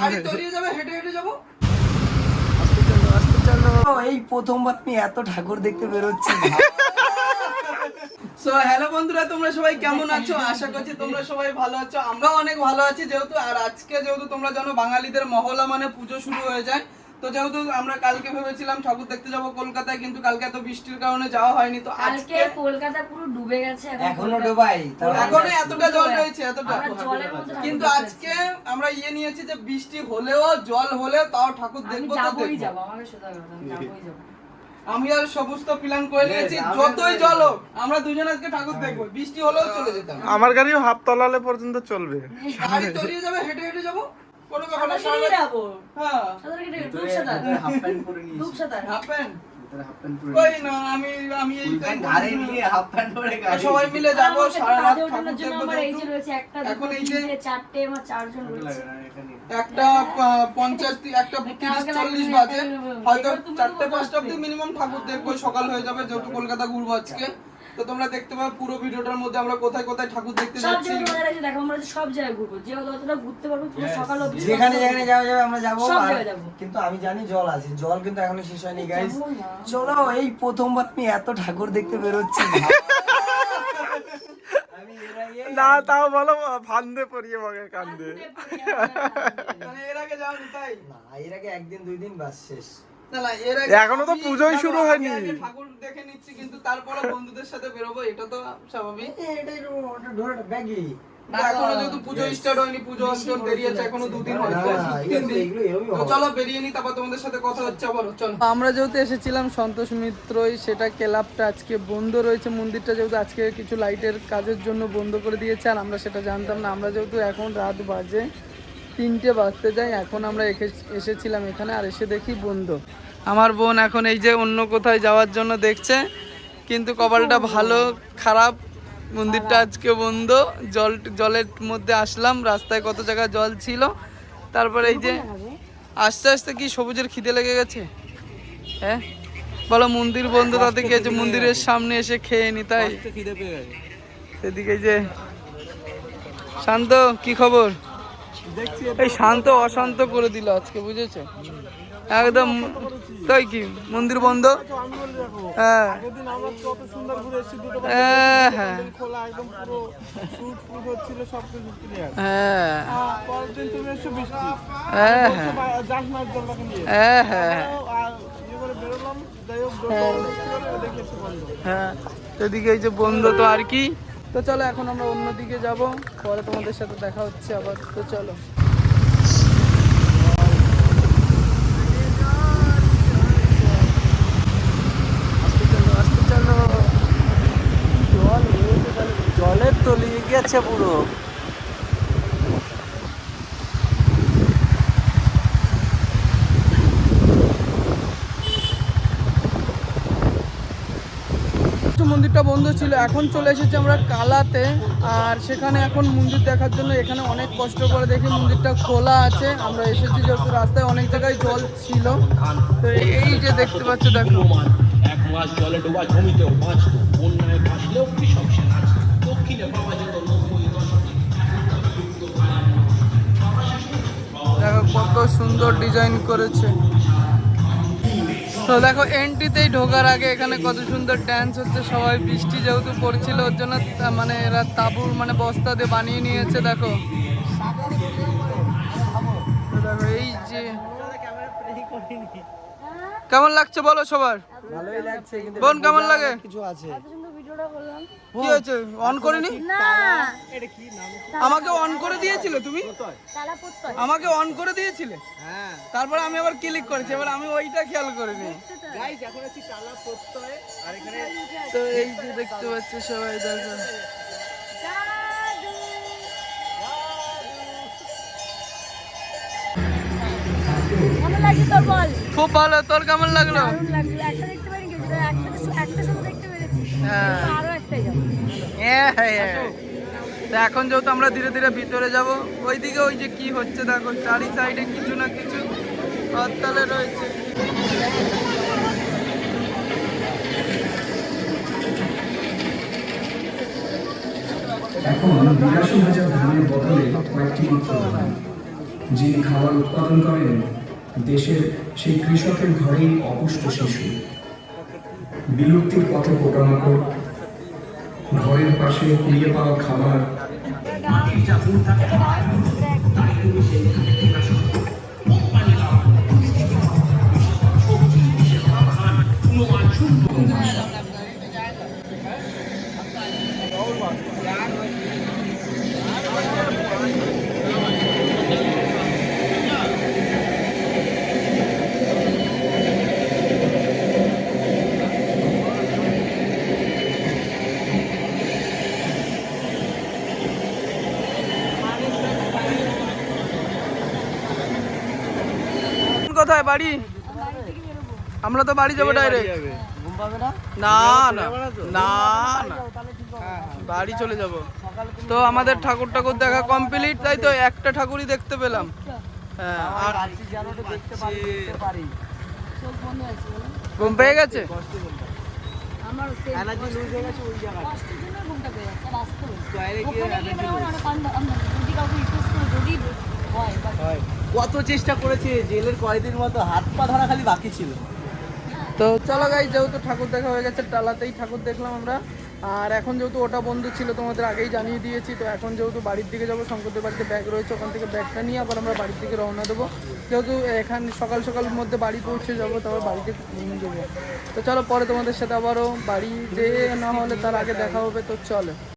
গাড়ি তলিয়ে যাবে হেঁটে হেঁটে যাব। এই প্রথমবার আমি এত ঠাকুর দেখতে বেরোচ্ছি। সো হ্যালো বন্ধুরা তোমরা সবাই কেমন আছো? আশা করছি তোমরা সবাই ভালো আছো। আমরাও অনেক ভালো আছি যেহেতু আর আজকে যেহেতু তোমরা জানো বাঙালিদের মহলা মানে পুজো শুরু হয়ে যায়। তো যেহেতু আমরা কালকে ভেবেছিলাম ঠাকুর দেখতে যাব কলকাতায় কিন্তু কালকে এত বৃষ্টির কারণে যাওয়া হয়নি তো আজকে কলকাতা পুরো ডুবে গেছে এখনও ডোবাই তাও এখনও এতটা জল রয়েছে এতটা। কিন্তু আজকে আমরা ইয়ে নিয়েছি যে বৃষ্টি হলেও জল হলেও তাও ঠাকুর দেখব তো যাবোই দেখব। আমি আর সমস্ত প্ল্যান করে নিয়েছি যতই জল হোক আমরা দুজন আজকে ঠাকুর দেখব। বৃষ্টি হলেও চলে যেতাম আমার গাড়িও হাফ তলালে পর্যন্ত চলবে। গাড়ি তলিয়ে যাবে হেঁটে হেঁটে যাব। কোনো যাব হ্যাঁ। সাঁতার কেটে ডুব হাফ প্যান্ট পরে নিয়েছি। ডুব হাফ প্যান্ট ভিতরে হাফ প্যান্ট পরে কই না আমি আমি এই গাড়ি নিয়ে হাফ প্যান্ট পরে গাড়ি সবাই মিলে যাব সারা রাত ঠাকুর ওঠানোর জন্য দেখব আমার এই যে রয়েছে একটা এখন এই যে- চারটে আমার চারজন রয়েছে। একটা আহ, পঞ্চাশ তি- একটা তিরিশ চল্লিশ বাজে। হয়তো চারটে পাঁচটা অব্দি মিনিমাম ঠাকুর দেখব সকাল হয়ে যাবে যেহেতু কলকাতা ঘুরবো আজকে। তো তোমরা দেখতে পাবে পুরো ভিডিওটার মধ্যে আমরা কোথায় কোথায় ঠাকুর দেখতে যাচ্ছি। সব জায়গায় দেখো আমরা সব জায়গায় ঘুরবো। যে যতটা ঘুরতে পারব পুরো সকাল অবধি যেখানে যেখানে যাওয়া যাবে আমরা যাব সব জায়গায় যাব। কিন্তু আমি জানি জল আছে জল কিন্তু এখনও শেষ হয়নি গাইস চলো এই প্রথমবার আমি এত ঠাকুর দেখতে এর আগে না তাও বলো ফান্দে পড়িয়ে মগে কান্দে। এর আগে যাওনি তাই? না এর আগে একদিন দুই দিন বাস শেষ। এখনও তো পুজোই শুরু হয়নি। ঠাকুর দেখে নিচ্ছি কিন্তু তারপরে বন্ধুদের সাথে বেরোবো এটা তো স্বাভাবিক। এ, এটা একটু ওটা ধরে ব্যাগই কিন্তু এখনও যেহেতু পুজো স্টার্ট হয়নি পুজো অন্তর দেরি আছে এখনও দুদিন হয়তো না, আছে, এগুলো তিন দিন। এগুলো এরকমই তো চলো বেরিয়ে নি তারপর তোমাদের সাথে কথা হচ্ছে আবার চলো। আমরা যেহেতু এসেছিলাম সন্তোষ মিত্রই সেটা ক্লাবটা আজকে বন্ধ রয়েছে মন্দিরটা যেহেতু আজকে কিছু লাইটের কাজের জন্য বন্ধ করে দিয়েছে আর আমরা সেটা জানতাম না। আমরা যেহেতু এখন রাত বাজে তিনটে বাজতে যাই এখন আমরা এসেছিলাম এখানে আর এসে দেখি বন্ধ। আমার বোন এখন এই যে অন্য কোথায় যাওয়ার জন্য দেখছে কিন্তু কপালটা ভালো খারাপ। মন্দিরটা আজকে বন্ধ জল জলের মধ্যে আসলাম রাস্তায় কত জায়গায় জল ছিল। তারপরে এই যে আস্তে আস্তে কি সবুজের খিদে লেগে গেছে? হ্যাঁ? বলো মন্দির বন্ধ তাতে কি আছে মন্দিরের সামনে এসে খেয়ে নি তাই। এদিকে এই যে শান্ত কি খবর? এই শান্ত অশান্ত করে দিল আজকে, বুঝেছ? একদম, তাই কি? মন্দির বন্ধ? হ্যাঁ। হ্যাঁ হ্যাঁ। হ্যাঁ। হ্যাঁ হ্যাঁ। হ্যাঁ হ্যাঁ এদিকে এই যে বন্ধ তো আর কি? তো চলো এখন আমরা অন্যদিকে যাব। পরে তোমাদের সাথে দেখা হচ্ছে আবার। তো চলো। জলের তলিয়ে গেছে পুরো। একটু মন্দিরটা বন্ধ ছিল এখন চলে এসেছি আমরা কালাতে। আর সেখানে এখন মন্দির দেখার জন্য এখানে অনেক কষ্ট করে দেখি মন্দিরটা খোলা আছে। আমরা এসেছি যেহেতু রাস্তায় অনেক জায়গায় জল ছিল। তো এই যে দেখতে পাচ্ছ দেখো। এক মাস জলে ডোবা জমিতেও বাঁচত বন্যায় ভাসলেও কৃষক সে দক্ষিণে পাওয়া যেত দেখো কত সুন্দর ডিজাইন করেছে। তো দেখো এন্ট্রিতেই ঢোকার আগে এখানে কত সুন্দর ড্যান্স হচ্ছে সবাই বৃষ্টি যেহেতু পড়ছিল ওর জন্য মানে এরা তাবুর মানে বস্তা দিয়ে বানিয়ে নিয়েছে দেখো। দেখো এই যে কেমন লাগছে বলো সবার? বোন কেমন লাগে? কিছু আছে। কি হয়েছে? অন করিনি? আমাকে অন করে দিয়েছিলে তুমি? আমাকে অন করে দিয়েছিলে? হ্যাঁ। তারপরে আমি আবার ক্লিক করেছি। এবার আমি ওইটা খেয়াল করিনি গাইস এখন আছি তালা প্রত্যয় আর এখানে তো এই যে দেখতে পাচ্ছ সবাই দেখো। খুব ভালো। তোর কেমন লাগল? লাগল। একটা দেখতে পারি? হ্যাঁ। এখন যেহেতু আমরা ধীরে ধীরে ভিতরে যাব, ওইদিকে ওই যে কি হচ্ছে দেখো, চারি সাইডে কিছু না কিছু হরতালে রয়েছে। এখন বিরাশি হাজার ধানের বদলে কয়েকটি বিপ্লব হয় যিনি খাবার উৎপাদন করেন, দেশের সেই কৃষকের ঘরেই অপুষ্ট শিশু। বিলুপ্তির পথে পোকামাকড় ঘরের পাশে কুড়িয়ে পাওয়া খাবার। মাটির চাপুর থাকে বাড়ি? আমরা তো বাড়ি যাব ডাইরেক্ট ঘুম পাবে না? না না না? না বাড়ি চলে যাব। তো আমাদের ঠাকুর ঠাকুর দেখা কমপ্লিট তাই তো একটা ঠাকুরই দেখতে পেলাম। হ্যাঁ আর। ঘুম পেয়ে গেছে? হয়ে যদি কত চেষ্টা করেছে, জেলের কয়েদির মতো হাত পা ধরা খালি বাকি ছিল। তো চলো গাই যেহেতু ঠাকুর দেখা হয়ে গেছে, টালাতেই ঠাকুর দেখলাম আমরা। আর এখন যেহেতু ওটা বন্ধ ছিল, তোমাদের আগেই জানিয়ে দিয়েছি, তো এখন যেহেতু বাড়ির দিকে যাব, শঙ্করদের বাড়িতে ব্যাগ রয়েছে, ওখান থেকে ব্যাগটা নিয়ে আবার আমরা বাড়ির দিকে রওনা দেবো। যেহেতু এখান সকাল সকালের মধ্যে বাড়ি পৌঁছে যাব তারপর বাড়িতে ঘুমিয়ে যাব। তো চলো পরে তোমাদের সাথে আবারও বাড়ি যেয়ে না হলে তার আগে দেখা হবে, তো চলো।